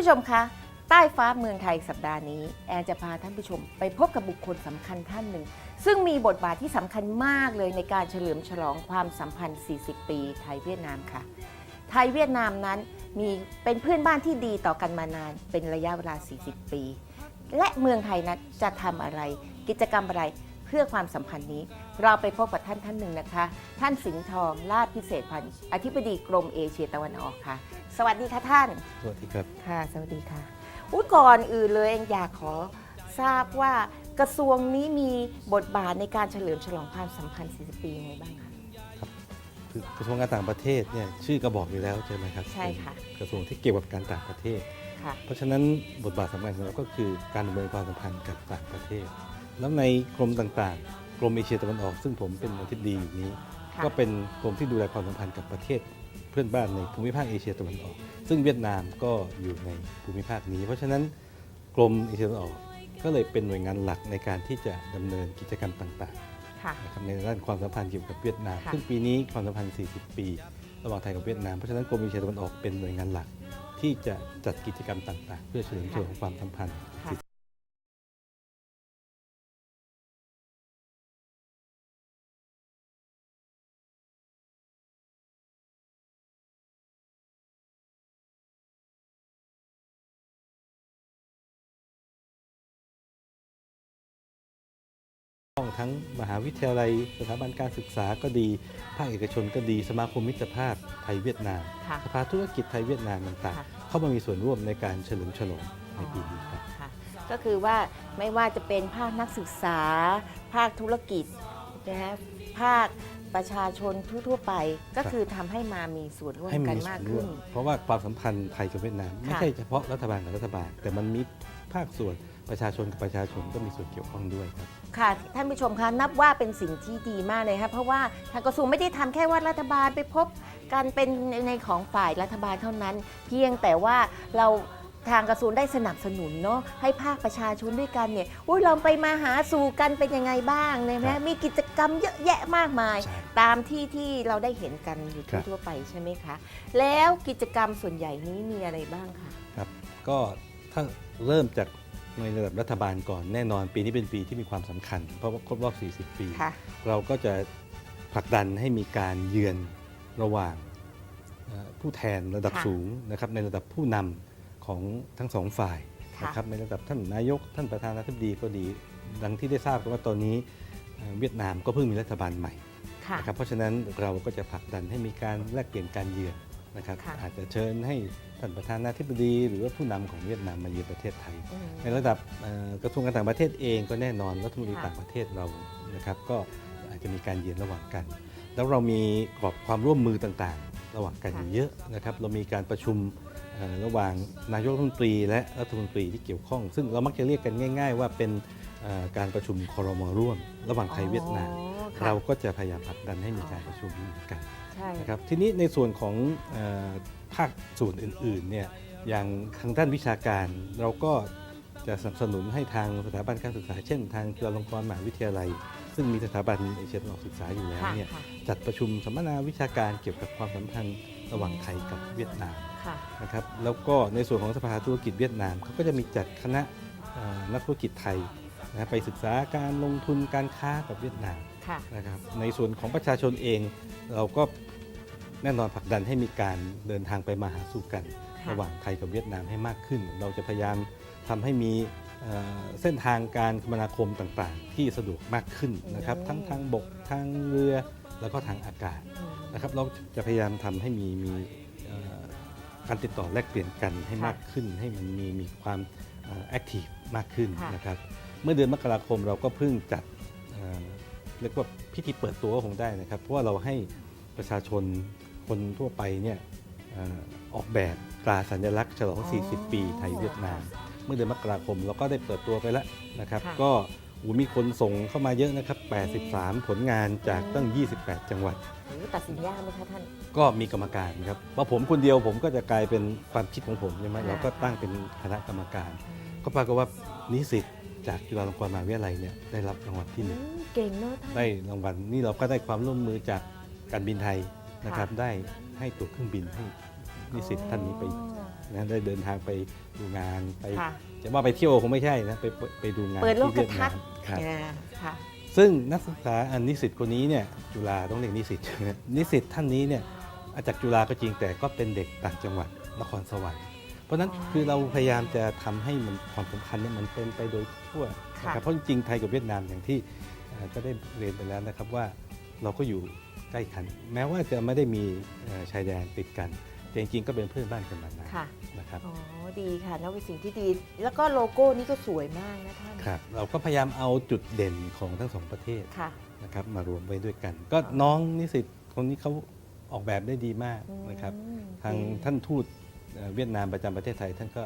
านผู้ชมคะ ใต้ฟ้าเมืองไทยสัปดาห์นี้ แอนจะพาท่านผู้ชม ไปพบกับบุคคลสำคัญท่านหนึ่ง ซึ่งมีบทบาทที่สำคัญมากเลยในการเฉลิมฉลองความสัมพันธ์ 40 ปี ไทยเวียดนามค่ะ ไทยเวียดนามนั้นมีเป็นเพื่อนบ้านที่ดีต่อกันมานาน เป็นระยะเวลา 40 ปี และเมืองไทยนั้นจะทำอะไรกิจกรรมอะไร เพื่อความสัมพันธ์นี้ เราไปพบกับท่านท่านหนึ่งนะคะ ท่านสิงห์ทองลาดพิเศษพันธ์อธิบดีกรมเอเชียตะวันออกค่ะ สวัสดีค่ะท่าน สวัสดีครับ ค่ะ สวัสดีค่ะอุ้ยก่อนอื่นเลยเองอยากขอทราบว่ากระทรวงนี้มีบทบาทในการเฉลิมฉลองความสัมพันธ์ 40 ปียังไงบ้างคะ คือกระทรวงการต่างประเทศเนี่ยชื่อก็บอกอยู่แล้วใช่ไหมครับใช่ค่ะ เป็นกระทรวงที่เกี่ยวกับการต่างประเทศ ค่ะ เพราะฉะนั้นบทบาทสำคัญของเราก็คือการดำเนินความสัมพันธ์กับต่างประเทศ แล้วในกรมต่างๆ กรมเอเชียตะวันออก ซึ่งผมเป็นอธิบดีอยู่นี้ค่ะก็เป็นกรมที่ดูแลความสัมพันธ์กับประเทศเพื่อนบ้านในภูมิภาคเอเชียตะวันออก ซึ่งเวียดนามก็อยู่ในภูมิภาคนี้ เพราะฉะนั้นกรมเอเชียตะวันออก ก็เลยเป็นหน่วยงานหลักในการที่จะดำเนินกิจกรรมต่างๆค่ะนะครับในด้านความสัมพันธ์เกี่ยวกับเวียดนามค่ะซึ่งปีนี้ความสัมพันธ์ 40 ปี ระหว่างไทยกับเวียดนาม เพราะฉะนั้นกรมวิชาตะวันออกเป็นหน่วยงานหลักที่จะจัดกิจกรรมต่าง ๆ เพื่อเฉลิมฉลองความสัมพันธ์ ทั้งมหาวิทยาลัย สถาบันการศึกษาก็ดี ภาคเอกชนก็ดี สมาคมมิตรภาพไทยเวียดนาม ค่ะสภาธุรกิจไทยเวียดนามต่างค่ะ ๆ เข้ามามีส่วนร่วมในการเฉลิมฉลองในปีนี้ครับ ค่ะก็คือว่าไม่ว่าจะเป็นภาคนักศึกษา ภาคธุรกิจนะฮะภาคประชาชนทั่วๆไปก็ครับคือทำให้มามีส่วนร่วมให้กันมีส่มาวกนร่ขึ้วนมเพราะว่าความสัมพันธ์ไทยกับเวียดนาม ไม่ค่ะใช่เฉพาะรัฐบาลกับรัฐบาล แต่มันมีภาคส่วนประชาชนกับประชาชนก็มีส่วนเกี่ยวข้องด้วยครับ ค่ะท่านผู้ชมคะนับว่าเป็นสิ่งที่ดีมากเลยค่ะเพราะว่าทางกระทรวงไม่ได้ทำแค่ว่ารัฐบาลไปพบกันเป็นในของฝ่ายรัฐบาลเท่านั้น เพียงแต่ว่าเราทางกระทรวงได้สนับสนุนเนาะให้ภาคประชาชนด้วยกันเนี่ยอุ้ยเราไปมาหาสู่กันเป็นยังไงบ้างเนี่ยครันะบมีกิจกรรมเยอะแยะมากมายใช่ตามที่ที่เราได้เห็นกันอยู่ครับทั่วๆไปใช่ไหมคะ แล้วกิจกรรมส่วนใหญ่นี้มีอะไรบ้างคะครับ ก็ถ้าเริ่มจาก ในระดับรัฐบาลก่อนแน่นอนปีนี้เป็นปีที่มีความสำคัญ เพราะว่าครบรอบ 40 ปีค่ะเราก็จะผลักดันให้มีการเยือนระหว่างเอ่อผู้แทนระดับค่ะสูงนะครับในระดับผู้นำของทั้งสองฝ่ายค่ะนะครับในระดับท่านนายก ท่านประธานาธิบดีก็ดี ดังที่ได้ทราบกันว่าตอนนี้เอ่อเวียดนามก็เพิ่งมีรัฐบาลใหม่ค่ะนะครับเพราะฉะนั้นเราก็จะผลักดันให้มีการแลกเปลี่ยนการเยือน นะครับค่ะอาจจะเชิญให้ท่านประธานาธิบดีหรือว่าผู้นำของเวียดนามมาเยือนประเทศไทยอืมในระดับเอ่อกระทรวงการต่างประเทศเองก็แน่นอนรัฐมนตรีค่ะต่างประเทศเรานะครับก็อาจจะมีการเยือนระหว่างกัน แล้วเรามีกรอบความร่วมมือต่างๆ ระหว่างกันอยู่เยอะนะครับเรามีการประชุมเอ่อระหว่างนายกรัฐมนตรีและรัฐมนตรีที่เกี่ยวข้อง ซึ่งเรามักจะเรียกกันง่าย ๆ ว่าเป็นเอ่อ การประชุมคอรมอร่วม ระหว่างไทยเวียดนามอ๋อค่ะเราก็จะพยายามผลักดันให้มีการประชุมนี้เหมือนกันใช่นะครับทีนี้ในส่วนของเออภาคส่วนอื่นๆเนี่ยอย่างทางด้านวิชาการเราก็จะสนับสนุนให้ทางสถาบันการศึกษา เช่น ทางจุฬาลงกรณ์มหาวิทยาลัย ซึ่งมีสถาบันเอเชียตะวันออกศึกษาอยู่แล้วค่ะเนี่ยค่ะจัดประชุมสัมมนาวิชาการเกี่ยวกับความสัมพันธ์ระหว่างไทยกับเวียดนามค่ะนะครับแล้วก็ในส่วนของสภาธุรกิจเวียดนามเขาก็จะมีจัดคณะเอ่อนักธุรกิจไทย นะไปศึกษาการลงทุนการค้ากับเวียดนามค่ะ นะครับในส่วนของประชาชนเองเราก็แน่นอนผลักดันให้มีการเดินทางไปมาหาสู่กัน ค่ะ ระหว่างไทยกับเวียดนามให้มากขึ้น เราจะพยายามทำให้มีเอ่อเส้นทางการคมนาคมต่างๆ ที่สะดวกมากขึ้นนะครับอืมทั้งทางบกทางเรือแล้วก็ทางอากาศ อืม นะครับเราจะพยายามทำให้มีมีเอ่อการติดต่อแลกเปลี่ยนกันให้ค่ะมากขึ้น ให้มันมีมีความแอคทีฟมากขึ้นค่ะ นะครับ เมื่อเดือนมกราคมเราก็เพิ่งจัดเอ่อเรียกว่าพิธีเปิดตัวก็คงได้นะครับ เพราะว่าเราให้ประชาชนคนทั่วไปเนี่ยเอ่อออกแบบตราสัญลักษณ์ฉลอง 40 ปีไทยเวียดนาม เมื่อเดือนมกราคมเราก็ได้เปิดตัวไปแล้วนะครับค่ะก็โอ้มีคนส่งเข้ามาเยอะนะครับ 83 ผลงานจากตั้ง 28 จังหวัดโอ้ตัดสินยากไหมคะท่าน ก็มีกรรมการครับเพราะผมคนเดียวผมก็จะกลายเป็นความคิดของผมใช่ไหมค่ะเราก็ตั้งเป็นคณะกรรมการ ก็ปรากฏว่านิสิต จากจุฬาลงกรณ์มหาวิทยาลัยเนี่ยได้รับรางวัลที่หนึ่งอืมเก่งเนอะท่าน ได้รางวัลนี่เราก็ได้ความร่วมมือจากการบินไทยนะครับค่ะได้ให้ตั๋วเครื่องบินให้นิสิตท่านนี้ไปอ๋อนะได้เดินทางไปดูงานไป ค่ะ จะว่าไปเที่ยวคงไม่ใช่นะไปไปไปดูงานเปิดโลกที่เวียดทันาศมน์ครับอ่าค่ะ ซึ่งนักศึกษาอันนิสิตคนนี้เนี่ยจุฬาต้องเรียกนิสิต นิสิตท่านนี้เนี่ยอาจากจุฬาก็จริงแต่ก็เป็นเด็กต่างจังหวัดนครสวรรค์ เพราะฉะนั้นอ๋อคือเราพยายามจะทำให้มันความสัมพันธ์เนี่ยมันเป็นไปโดยทั่วค่ะนะครับเพราะจริงๆไทยกับเวียดนามอย่างที่เอ่อก็ได้เรียนไปแล้วนะครับว่าเราก็อยู่ใกล้กัน แม้ว่าจะไม่ได้มีเอ่อชายแดนติดกัน แต่จริงๆก็เป็นเพื่อนบ้านกันมานานค่ะนะครับอ๋อดีค่ะนั่นเป็นสิ่งที่ดี แล้วก็โลโก้นี่ก็สวยมากนะท่านครับเราก็พยายามเอาจุดเด่นของทั้งสองประเทศค่ะนะครับมารวมไว้ด้วยกัน ก็น้องนิสิตคนนี้เขาออกแบบได้ดีมากนะครับอืมทางดีท่านทูต เอ่อเวียดนามประจำประเทศไทยท่านก็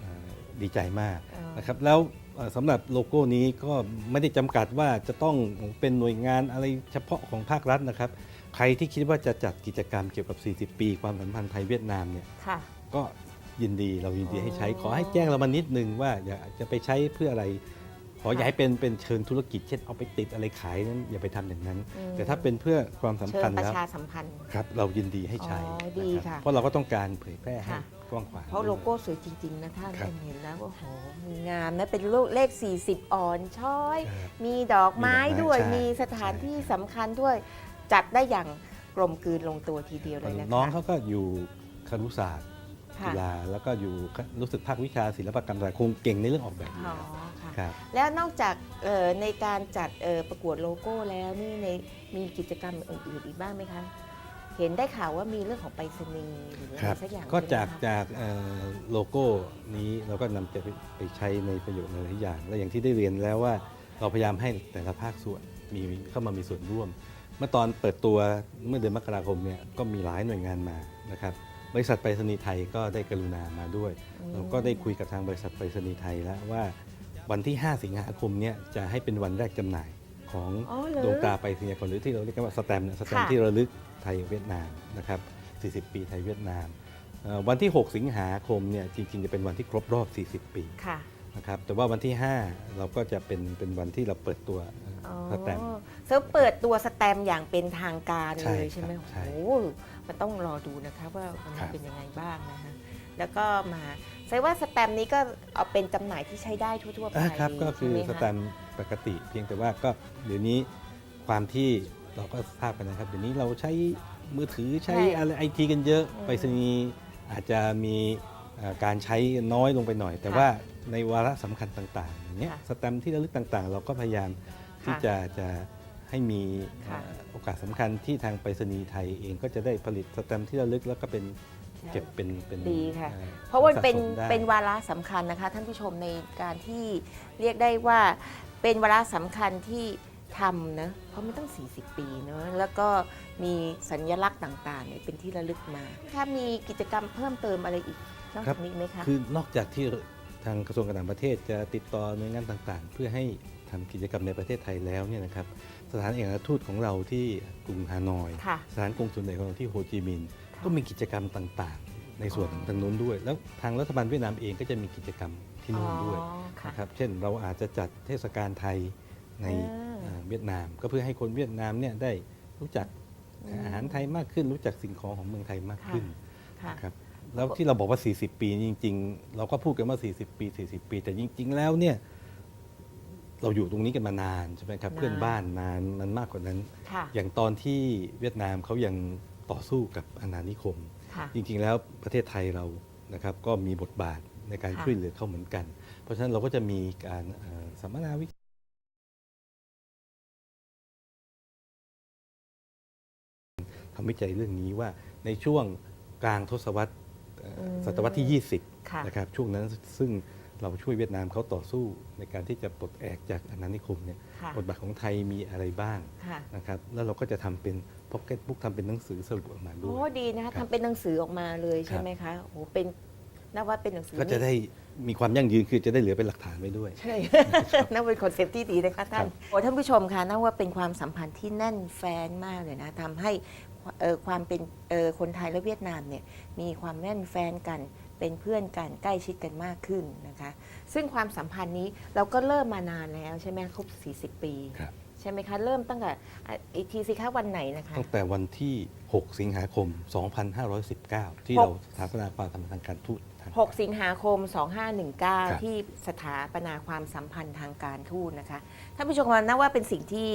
เอ่อดีใจมากอ๋อนะครับแล้วเอ่อสำหรับโลโก้นี้ก็ไม่ได้จำกัดว่าจะต้องเป็นหน่วยงานอะไรเฉพาะของภาครัฐนะครับ ใครที่คิดว่าจะจัดกิจกรรมเกี่ยวกับ 40 ปี ความสัมพันธ์ไทยเวียดนามเนี่ยค่ะก็ยินดีเรายินดีให้ใช้อ๋อขอให้แจ้งเรามานิดนึงว่าอยากจะไปใช้เพื่ออะไร ขออย่าค่ะให้เป็นเป็นเชิงธุรกิจเช่นเอาไปติดอะไรขายนั้นอย่าไปทำอย่างนั้นอืมแต่ถ้าเป็นเพื่อความสัมเชิพัญนธ์ประแล้วชาสัมพันธ์ครับ เรายินดีให้ใช้อ๋อดีนรับค่ะเพราะเราก็ต้องการเผยแพร่ให้ค่ะกว้างขวางเพราะโลโก้สวยจริง ๆ นะท่านครับเห็นแล้วโอ้โหงามนะเป็นลูกเลข 40 อ่อนช้อยครับมีดอกไม้มีดอกไม้ด้วยใช่มีสถานที่สำคัญด้วยจัดได้อย่างกลมกลืนลงตัวทีเดียวเลยนะคะน้องเขาก็อยู่ครุศาสตร์ค่ะจุฬาแล้วก็อยู่รู้สึกภาควิชาศิลปกรรมศาสตร์คงเก่งในเรื่องออกแบบอยู่อ๋อแล้ว ค่ะครับ แล้วนอกจากเอ่อในการจัดเอ่อประกวดโลโก้แล้วนี่ในมีกิจกรรมอื่นๆอีกบ้างไหมคะ เห็นได้ข่าวว่ามีเรื่องของไปรษณีย์หรืออะคไรรับสักอย่างก็ใช่ไหมจากคะจากเอ่อโลโก้นี้เราก็นำจะไปไปใช้ในประโยชน์หลายๆอย่าง และอย่างที่ได้เรียนแล้วว่าเราพยายามให้แต่ละภาคส่วนมีเข้ามามีส่วนร่วม เมื่อตอนเปิดตัวเมื่อเดือนมกราคมเนี่ยก็มีหลายหน่วยงานมานะครับบริษัทไปรษณีย์ไทยก็ได้กรุณามาด้วยอืมเราก็ได้คุยกับทางบริษัทไปรษณีย์ไทยแล้วว่า วันที่ 5 สิงหาคมเนี่ยจะให้เป็นวันแรกจำหน่ายของอ๋อเหรอ ดวงตาไปรษณียกรหรือที่เราเรียกกันว่าสแตมป์เนี่ยสแตมป์ค่ะ ที่ระลึกไทยเวียดนามนะครับ 40 ปีไทยเวียดนามเอ่อวันที่ 6 สิงหาคมเนี่ยจริงๆ จะเป็นวันที่ครบรอบ 40 ปีค่ะนะครับแต่ว่าวันที่ 5 เราก็จะเป็นเป็นวันที่เราเปิดตัวเอ่ออ๋อสแตมป์ เซิร์ฟเปิดตัวสแตมป์อย่างเป็นทางการใช่เลยใช่ไหมครับใช่โอ้โหมันต้องรอดูนะคะว่ามันครับ เป็นยังไงบ้างนะคะแล้วก็มา แสดงว่าสแตมป์นี้ก็เอาเป็นจำหน่ายที่ใช้ได้ทั่วๆไปอ่าครับก็คือใช่ไหมสคะแตมป์ปกติ เพียงแต่ว่าก็เดี๋ยวนี้ความที่เราก็ทราบกันนะครับ เดี๋ยวนี้เราใช้มือถือใช้อะไรไอทีกันเยอะไปรษณีย์อาจจะมีเอ่อการใช้น้อยลงไปหน่อย แต่ว่าในวาระสำคัญต่างๆอย่างเงี้ยสแตมป์ที่ระลึกต่างๆ เราก็พยายามที่จะจะให้มีเอ่อโอกาสสำคัญที่ทางไปรษณีย์ไทยเองก็จะได้ผลิตสแตมป์ที่ระลึกแล้วก็เป็น เก็บเป็นเป็นดีค่ะ อ่อเพราะว่าเป็นสะสมได้ เป็นวาระสำคัญนะคะ ท่านผู้ชมในการที่เรียกได้ว่าเป็นวาระสำคัญที่ทำนะเพราะมันตั้ง40 ปีเนอะแล้วก็มีสัญลักษณ์ต่างๆเนี่ยเป็นที่ระลึกมา ถ้ามีกิจกรรมเพิ่มเติมอะไรอีกนอกครัจาบ กนี้ไหมคะ คือนอกจากที่ทางกระทรวงการต่างประเทศจะติดต่อหน่วยงานต่างๆ เพื่อให้ทำกิจกรรมในประเทศไทยแล้วเนี่ยนะครับสถานเอกอัครทูตของเราที่กรุงฮานอย ค่ะ สถานกงสุลใหญ่ของเราที่โฮจิมินห์ค่ะ ก็มีกิจกรรมต่างๆ ในส่วนอ๋อทางนู้นด้วย แล้วทางรัฐบาลเวียดนามเองก็จะมีกิจกรรมที่นู่นด้วยอ๋อค่ะนะครับเช่นเราอาจจะจัดเทศกาลไทยในอ่าเอ่อเวียดนาม ก็เพื่อให้คนเวียดนามเนี่ยได้รู้จักอืมอาหารไทยมากขึ้น รู้จักสิ่งของของเมืองไทยมากขึ้นค่ะครับแล้วที่เราบอกว่า 40 ปีจริง ๆ เราก็พูดกันว่า 40 ปี 40 ปี แต่จริง ๆ แล้วเนี่ยเราอยู่ตรงนี้กันมานานใช่ไหมครับนานเพื่อนบ้านนานมันมากกว่านั้นค่ะอย่างตอนที่เวียดนามเขายัง ต่อสู้กับอาณานิคมค่ะจริงๆแล้วประเทศไทยเรานะครับก็มีบทบาทในการค่ะช่วยเหลือเขาเหมือนกัน เพราะฉะนั้นเราก็จะมีการเอ่อสัมมนาวิทำวิจัยเรื่องนี้ว่าในช่วงกลางทศวรรษเอ่ออมศตวรรษที่ค่ะ20 นะครับ ช่วงนั้นซึ่ง เราช่วยเวียดนามเขาต่อสู้ในการที่จะปลดแอกจากอาณานิคมเนี่ยค่ะบทบาทของไทยมีอะไรบ้างค่ะนะครับแล้วเราก็จะทำเป็นพ็อกเก็ตบุ๊กทำเป็นหนังสือสรุปออกมาด้วโอ้ยดีนะคะครับทำเป็นหนังสือออกมาเลยใช่ไหมคะโอ้โหเป็นนับว่าเป็นหนังสือก็จะได้มีความยั่งยืนคือจะได้เหลือเป็นหลักฐานไว้ด้วย ใช่นั่นเป็นคอนเซปต์ที่ดีนะคะท่าครันบโอ้ท่านผู้ชมคะนั่นว่าเป็นความสัมพันธ์ที่แน่นแฟนมากเลยนะทำให้เอ่อความเป็นเอ่อคนไทยและเวียดนามเนี่ยมีความแน่นแฟนกัน เป็นเพื่อนกันใกล้ชิดกันมากขึ้นนะคะ ซึ่งความสัมพันธ์นี้เราก็เริ่มมานานแล้วใช่ไหมครบ 40 ปี ครับ ใช่ไหมคะ เริ่มตั้งแต่อะอีกทีสิคะวันไหนนะคะ ตั้งแต่วันที่ 6 สิงหาคม 2519 ที่หก เราสถาปนาความสัมพันธ์ทางการทูตทาง 6 สิงหาคมครับ2519 ที่สถาปนาความสัมพันธ์ทางการทูตนะคะท่านผู้ชมว่านะว่าเป็นสิ่งที่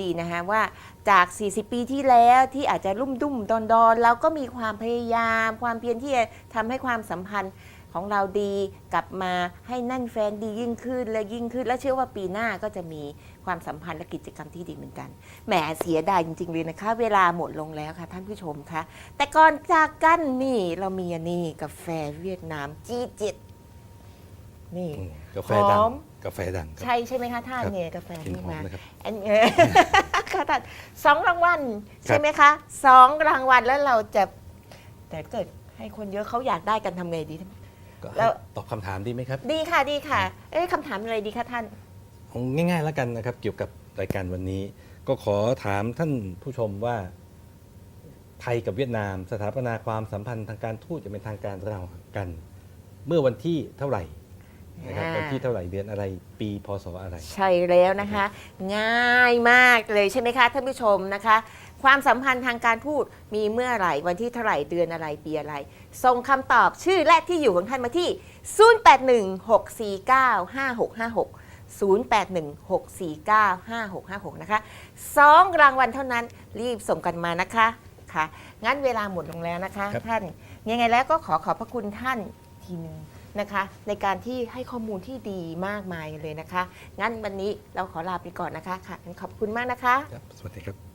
ดีนะคะว่าจาก 40 ปีที่แล้วที่อาจจะรุ่มดุ่มดอนดอนเราก็มีความพยายาม ความเพียรที่จะทำให้ความสัมพันธ์ ของเราดีกลับมาให้แนั่นแฟนดียิ่งขึ้นและยิ่งขึ้น และเชื่อว่าปีหน้าก็จะมีความสัมพันธ์และกิจกรรมที่ดีเหมือนกันแหมเสียดายจริงๆเลยนะคะ เวลาหมดลงแล้วค่ะ ท่านผู้ชมคะแต่ก่อนจากกันนี่เรามีอันนี้กาแฟเวียดนามจีจิตนี่อืมกาแฟดัหงอม กาแฟดังครับ ใช่ใช่ไหมคะท่านครับเนี่ยกาแฟกลิ่นนี่หอมมานะครับอันเออ ค่ะท่านสองรางวัลครับใช่ไหมคะสองรางวัลแล้วเราจะ แต่เกิดให้คนเยอะเขาอยากได้กันทำไงดีก็ แล้ให้ว ตอบคำถามดีไหมครับ ดีค่ะดีค่ะ เอ้ยคำถามอะไรดีคะท่านเอาง่ายๆแล้วกันนะครับ เกี่ยวกับรายการวันนี้ ก็ขอถามท่านผู้ชมว่า ไทยกับเวียดนาม สถาปนาความสัมพันธ์ทางการทูตจะเป็นทางการระหว่างกัน เมื่อวันที่เท่าไหร่นะครับอ่า วันที่เท่าไหร่เดือนอะไร ปีพศอะไร ใช่แล้วนะคะ ง่ายมากเลยใช่ไหมคะท่านผู้ชมนะคะ ความสัมพันธ์ทางการทูตมีเมื่อไหร่ วันที่เท่าไหร่ เดือนอะไร ปีอะไร ส่งคำตอบชื่อและที่อยู่ของท่านมาที่ 0816495656 0816495656 นะคะสองรางวัลเท่านั้นรีบส่งกันมานะคะค่ะงั้นเวลาหมดลงแล้วนะคะครับท่านยังไงแล้วก็ขอขอบพระคุณท่านทีหนึงนะคะ ในการที่ให้ข้อมูลที่ดีมากมายเลยนะคะ งั้นวันนี้เราขอลาไปก่อนนะคะค่ะงั้นขอบคุณมากนะคะครับสวัสดีครับ